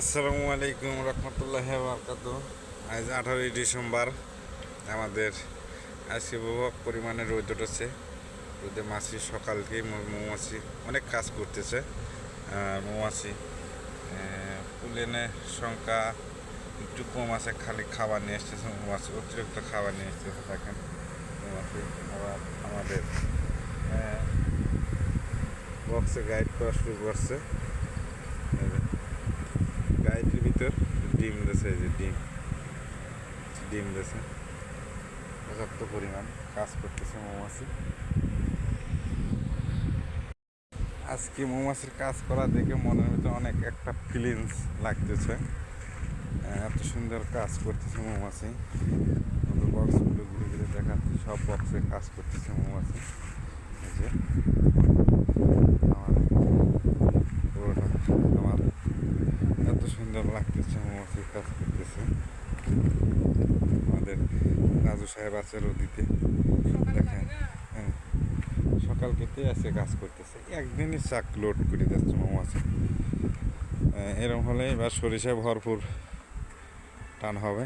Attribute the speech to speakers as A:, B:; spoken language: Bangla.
A: আসসালামু আলাইকুম রহমতুল্লাহ বরকাত। আজ আঠারোই ডিসেম্বর। আমাদের আজকে বহু পরিমাণে রোদ উঠেছে। রোদে মাছি সকালকেই মৌমাছি অনেক কাজ করতেছে। মৌমাছি পুলেনে সংখ্যা একটু কম আছে, খালি খাবার নিয়ে এসতেছে মৌমাছি, অতিরিক্ত খাবার নিয়ে এসতেছে দেখেন মৌমাছি। আবার আমাদের বক্সে গাইড করা শুরু করছে। ভিতর ডিম এই যে ডিম। ডিম দিয়েছে পর্যাপ্ত পরিমাণ কাজ করতেছে মৌমাছি। আজকে মৌমাছির কাজ করা দেখে মনের ভিতরে অনেক একটা ফিলিংস লাগতেছে। এত সুন্দর কাজ করতেছে মৌমাছি। বক্সগুলো ঘুরে ঘুরে দেখাচ্ছে, সব বক্সে কাজ করতেছে মৌমাছি এই যে আমার পুরোটা আমার এত সুন্দর লাগতেছে মৌমাছি কাজ করতেছে। আমাদের রাজু সাহেব আছে রোদিতে দেখেন হ্যাঁ। সকাল কেটে আসে কাজ করতেছে। একদিনই চাক লোড করে যাচ্ছে মৌমাছি। এরম হলে এবার সরিষায় ভরপুর টান হবে।